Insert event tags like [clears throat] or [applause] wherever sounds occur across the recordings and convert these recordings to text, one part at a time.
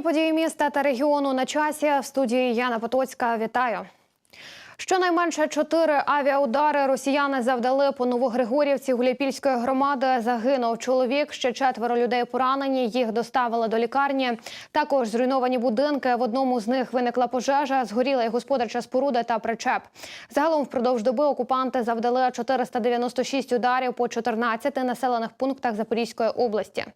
Головні події міста та регіону на часі в студії Яна Потоцька. Вітаю. Щонайменше чотири авіаудари росіяни завдали по Новогригорівці Гуляпільської громади. Загинув чоловік. Ще четверо людей поранені. Їх доставили до лікарні. Також зруйновані будинки. В одному з них виникла пожежа. Згоріла й господарча споруда та причеп. Загалом впродовж доби окупанти завдали 496 ударів по 14 населених пунктах Запорізької області.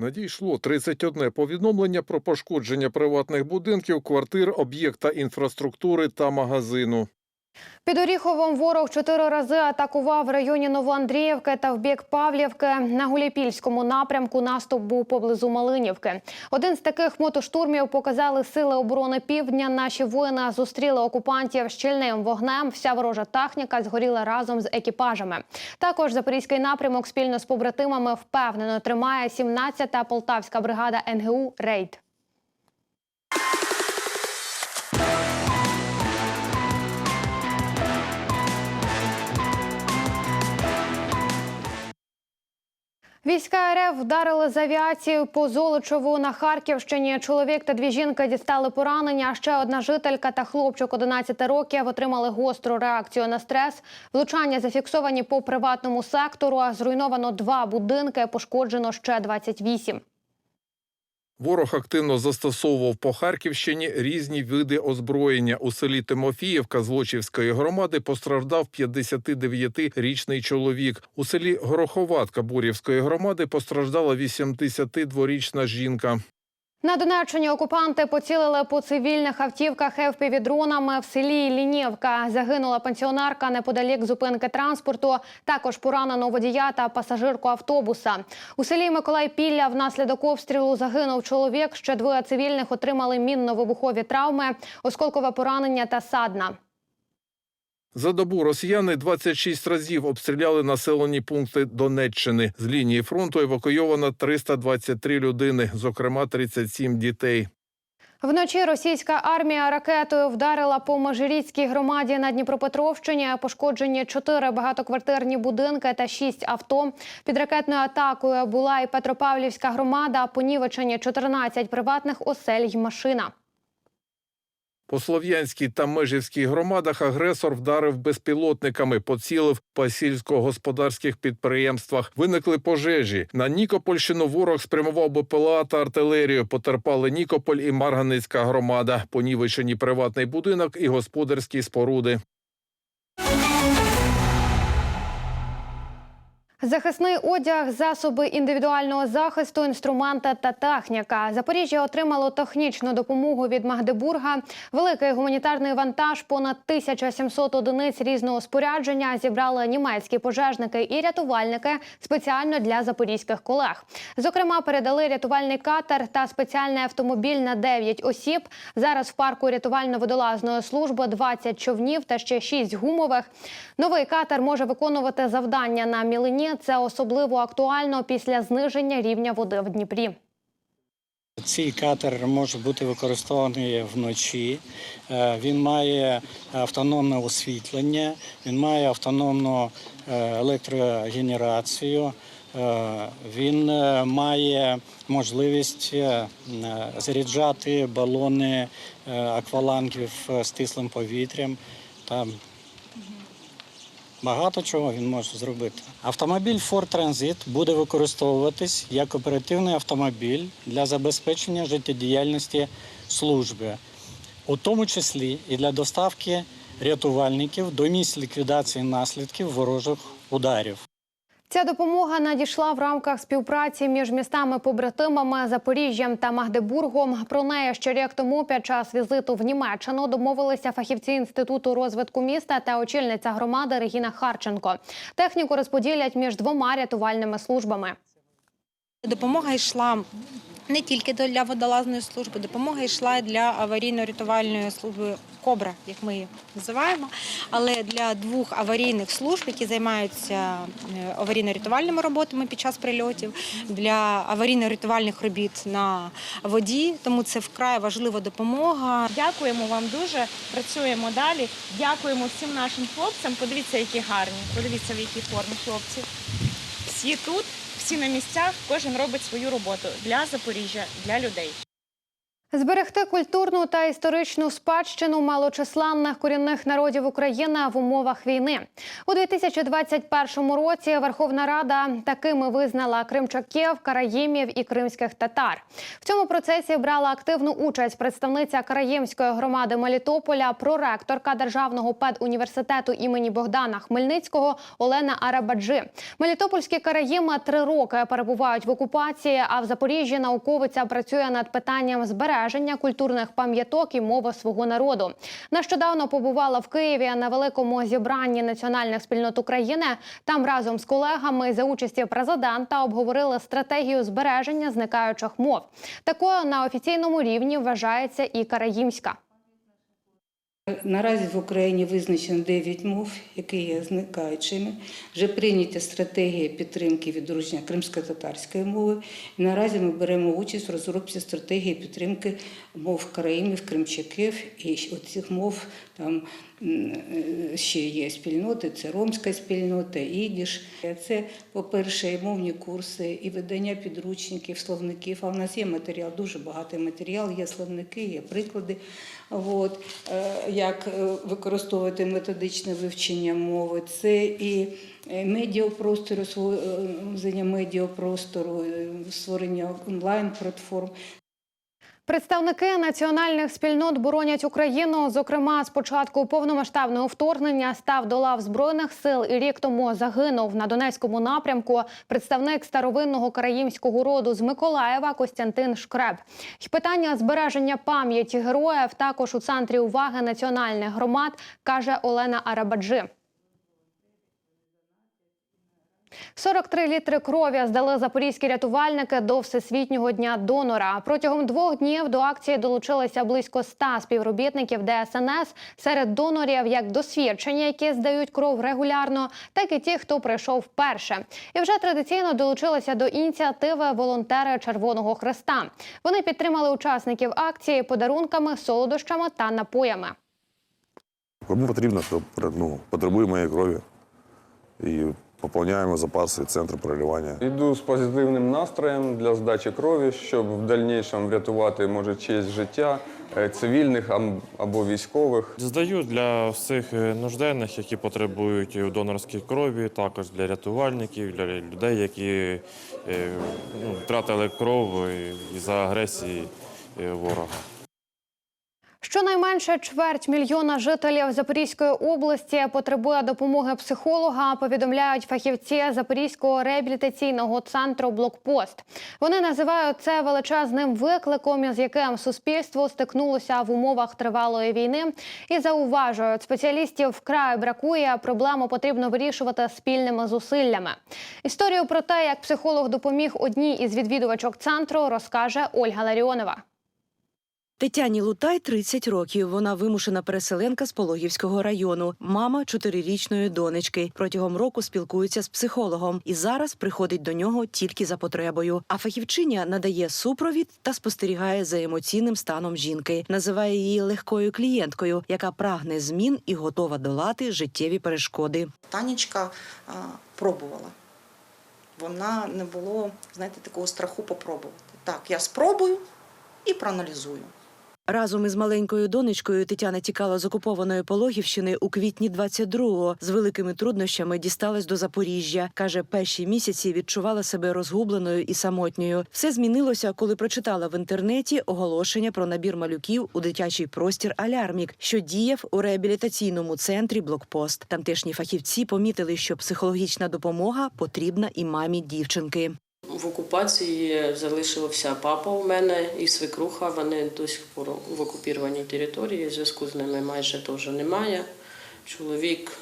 Надійшло 31 повідомлення про пошкодження приватних будинків, квартир, об'єкта інфраструктури та магазину. Під Оріховом ворог чотири рази атакував в районі Новоандріївки та в бік Павлівки. На Гуліпільському напрямку наступ був поблизу Малинівки. Один з таких мотоштурмів показали сили оборони півдня. Наші воїни зустріли окупантів щільним вогнем. Вся ворожа техніка згоріла разом з екіпажами. Також запорізький напрямок спільно з побратимами впевнено тримає 17-та полтавська бригада НГУ Рейд. Війська РФ вдарили з авіації по Золочеву на Харківщині. Чоловік та дві жінки дістали поранення. Ще одна жителька та хлопчик 11 років отримали гостру реакцію на стрес. Влучання зафіксовані по приватному сектору. Зруйновано два будинки, пошкоджено ще 28. Ворог активно застосовував по Харківщині різні види озброєння. У селі Тимофіївка Злочівської громади постраждав 59-річний чоловік. У селі Гороховатка Бурівської громади постраждала 82-річна жінка. На Донеччині окупанти поцілили по цивільних автівках ФПВ-дронами в селі Лінівка. Загинула пенсіонерка неподалік зупинки транспорту. Також поранено водія та пасажирку автобуса. У селі Миколай-Пілля внаслідок обстрілу загинув чоловік. Ще двоє цивільних отримали мінно-вибухові травми, осколкове поранення та садна. За добу росіяни 26 разів обстріляли населені пункти Донеччини. З лінії фронту евакуйовано 323 людини, зокрема 37 дітей. Вночі російська армія ракетою вдарила по Межиріцькій громаді на Дніпропетровщині. Пошкоджені чотири багатоквартирні будинки та шість авто. Під ракетною атакою була і Петропавлівська громада. Понівечені 14 приватних осель й машина. По Слов'янській та Межівській громадах агресор вдарив безпілотниками, поцілив по сільськогосподарських підприємствах. Виникли пожежі. На Нікопольщину ворог спрямував БПЛА та артилерію. Потерпали Нікополь і Марганицька громада. Понівечені приватний будинок і господарські споруди. Захисний одяг, засоби індивідуального захисту, інструменти та техніка. Запоріжжя отримало технічну допомогу від Магдебурга. Великий гуманітарний вантаж, понад 1700 одиниць різного спорядження зібрали німецькі пожежники і рятувальники спеціально для запорізьких колег. Зокрема, передали рятувальний катер та спеціальний автомобіль на 9 осіб. Зараз в парку рятувально-водолазної служби 20 човнів та ще 6 гумових. Новий катер може виконувати завдання на мілині. Це особливо актуально після зниження рівня води в Дніпрі. Цей катер може бути використований вночі. Е, Він має автономне освітлення, він має автономну е, електрогенерацію. Е, Він має можливість заряджати балони аквалангів е, стислим повітрям. Там Багато чого він може зробити. Автомобіль Ford Transit буде використовуватись як оперативний автомобіль для забезпечення життєдіяльності служби, у тому числі і для доставки рятувальників до місць ліквідації наслідків ворожих ударів. Ця допомога надійшла в рамках співпраці між містами-побратимами Запоріжжям та Магдебургом. Про неї ще рік тому під час візиту в Німеччину домовилися фахівці інституту розвитку міста та очільниця громади Регіна Харченко. Техніку розподілять між двома рятувальними службами. Допомога йшла не тільки для водолазної служби, допомога йшла і для аварійно-рятувальної служби Кобра, як ми її називаємо, але для двох аварійних служб, які займаються е, аварійно-рятувальними роботами під час прильотів, для аварійно-рятувальних робіт на воді. Тому це вкрай важлива допомога. Дякуємо вам дуже. Працюємо далі. Дякуємо всім нашим хлопцям. Подивіться, які гарні. Подивіться, в якій формі хлопці. Всі тут, всі на місцях, кожен робить свою роботу для Запоріжжя, для людей. Зберегти культурну та історичну спадщину малочисленних корінних народів України в умовах війни у 2021 році. Верховна Рада такими визнала кримчаків, караїмів і кримських татар. В цьому процесі брала активну участь представниця Караїмської громади Мелітополя, проректорка державного педуніверситету імені Богдана Хмельницького Олена Арабаджи. Мелітопольські караїми три роки перебувають в окупації. А в Запоріжжі науковиця працює над питанням збереження культурних пам'яток і мови свого народу. Нещодавно побувала в Києві на великому зібранні національних спільнот України. Там разом з колегами за участі президента обговорили стратегію збереження зникаючих мов. Такою на офіційному рівні вважається і караїмська. Наразі в Україні визначено 9 мов, які є зникаючими. Вже прийняті стратегії підтримки відродження кримсько-татарської мови. І наразі ми беремо участь в розробці стратегії підтримки мов караїмів, кримчаків і оцих мов там е, ще є спільноти, це ромська спільнота, ідіш. Це, по-перше, і мовні курси, і видання підручників, словників. А в нас є матеріал, дуже багатий матеріал, є словники, є приклади. От, е, як е, використовувати методичне вивчення мови. Це і медіапростору, медіапростору, створення онлайн-платформ. Представники національних спільнот боронять Україну. Зокрема, з початку повномасштабного вторгнення став до лав збройних сил і рік тому загинув на Донецькому напрямку представник старовинного караїмського роду з Миколаєва Костянтин Шкреб. І питання збереження пам'яті героїв також у центрі уваги національних громад, каже Олена Арабаджи. 43 літри крові здали запорізькі рятувальники до Всесвітнього дня донора. Протягом двох днів до акції долучилися близько 100 співробітників ДСНС серед донорів, як досвідчені, які здають кров регулярно, так і ті, хто прийшов вперше. І вже традиційно долучилися до ініціативи волонтери Червоного Хреста. Вони підтримали учасників акції подарунками, солодощами та напоями. Кому потрібно, то ну, потребує моєї крові. І поповняємо запаси центру переливання. Йду з позитивним настроєм для здачі крові, щоб в дальнішому врятувати може честь життя е, цивільних або військових. Здаю для всіх е, нужденних, які потребують е, донорської крові, також для рятувальників, для людей, які е, ну, втратили кров е, із-за агресії ворога. Щонайменше чверть мільйона жителів Запорізької області потребує допомоги психолога. Повідомляють фахівці Запорізького реабілітаційного центру Блокпост. Вони називають це величезним викликом, із яким суспільство стикнулося в умовах тривалої війни. І зауважують, спеціалістів вкрай бракує. Проблему потрібно вирішувати спільними зусиллями. Історію про те, як психолог допоміг одній із відвідувачок центру, розкаже Ольга Ларіонова. Тетяні Лутай 30 років. Вона вимушена переселенка з Пологівського району, мама чотирирічної донечки. Протягом року спілкується з психологом і зараз приходить до нього тільки за потребою. А фахівчиня надає супровід та спостерігає за емоційним станом жінки. Називає її легкою клієнткою, яка прагне змін і готова долати життєві перешкоди. Танечка а, пробувала. Вона не було, знаєте, такого страху попробувати. Так, я спробую і проаналізую. Разом із маленькою донечкою Тетяна тікала з окупованої Пологівщини у квітні 22-го. З великими труднощами дісталась до Запоріжжя. Каже, перші місяці відчувала себе розгубленою і самотньою. Все змінилося, коли прочитала в інтернеті оголошення про набір малюків у дитячий простір Алярмік, що діяв у реабілітаційному центрі Блокпост. Тамтешні фахівці помітили, що психологічна допомога потрібна і мамі дівчинки. В окупації залишився папа у мене і свекруха. Вони до сих пор в окупірованій території. Зв'язку з ними майже теж немає. Чоловік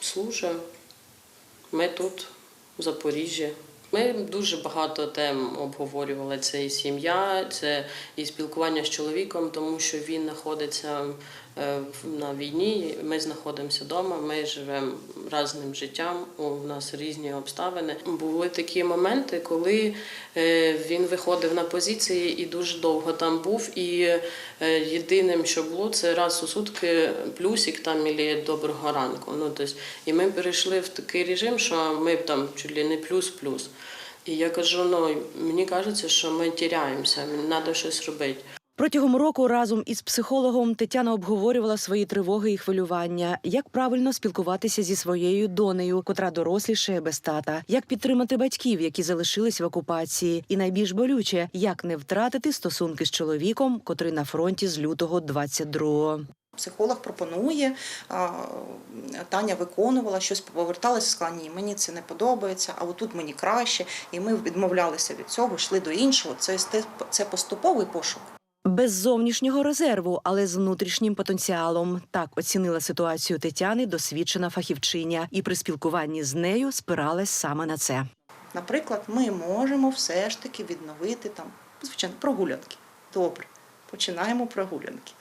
служить. Ми тут, в Запоріжжі. Ми дуже багато тем обговорювали. Це і сім'я, це і спілкування з чоловіком, тому що він знаходиться е, на війні. Ми знаходимося вдома, ми живемо разним життям. У нас різні обставини. Були такі моменти, коли е, він виходив на позиції і дуже довго там був. І єдиним, що було, це раз у сутки плюсик там і доброго ранку. Ну тобто, і ми перейшли в такий режим, що ми там чуть не плюс-плюс. І я кажу: ну мені кажеться, що ми тіряємося, треба щось робити. Протягом року разом із психологом Тетяна обговорювала свої тривоги і хвилювання, як правильно спілкуватися зі своєю донею, котра дорослішає без тата, як підтримати батьків, які залишились в окупації, і найбільш болюче, як не втратити стосунки з чоловіком, котрий на фронті з лютого 22-го. Психолог пропонує, Таня виконувала щось, поверталася, сказала, ні, мені це не подобається, а отут мені краще. І ми відмовлялися від цього, йшли до іншого. Це, це поступовий пошук. Без зовнішнього резерву, але з внутрішнім потенціалом. Так оцінила ситуацію Тетяни досвідчена фахівчиня, і при спілкуванні з нею спиралась саме на це. Наприклад, ми можемо все ж таки відновити там, звичайно, прогулянки. Добре, починаємо прогулянки.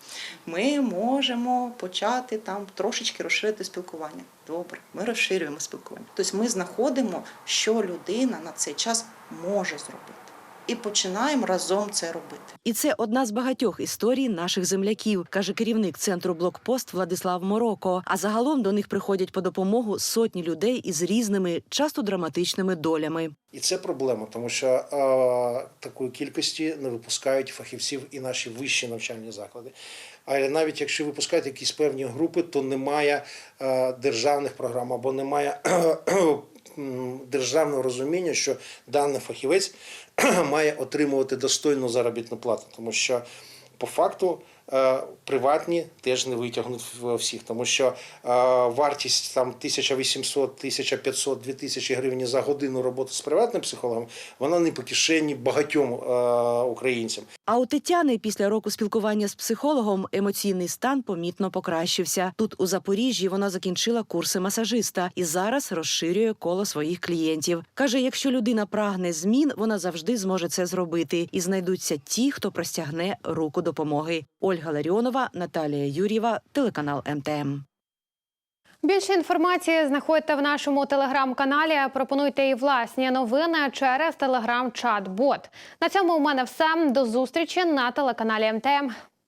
Ми можемо почати там трошечки розширити спілкування. Добре, ми розширюємо спілкування. Тобто ми знаходимо, що людина на цей час може зробити. І починаємо разом це робити. І це одна з багатьох історій наших земляків, каже керівник центру блокпост Владислав Мороко. А загалом до них приходять по допомогу сотні людей із різними, часто драматичними долями. І це проблема, тому що е, такої кількості не випускають фахівців і наші вищі навчальні заклади. Але навіть якщо випускають якісь певні групи, то немає е, державних програм або немає [clears throat] державного розуміння, що даний фахівець [clears throat] має отримувати достойну заробітну плату, тому що по факту. Е, Приватні теж не витягнуть всіх, тому що е, вартість там 1800, 1500, 2000 гривень за годину роботи з приватним психологом, вона не по кишені багатьом е, українцям. А у Тетяни після року спілкування з психологом емоційний стан помітно покращився. Тут у Запоріжжі вона закінчила курси масажиста і зараз розширює коло своїх клієнтів. каже, якщо людина прагне змін, вона завжди зможе це зробити, і знайдуться ті, хто простягне руку допомоги. Ольга Ларіонова, Наталія Юрєва, телеканал МТМ. Більше інформації знаходите в нашому телеграм-каналі. Пропонуйте і власні новини через телеграм-чат-бот. На цьому у мене все. До зустрічі на телеканалі МТМ.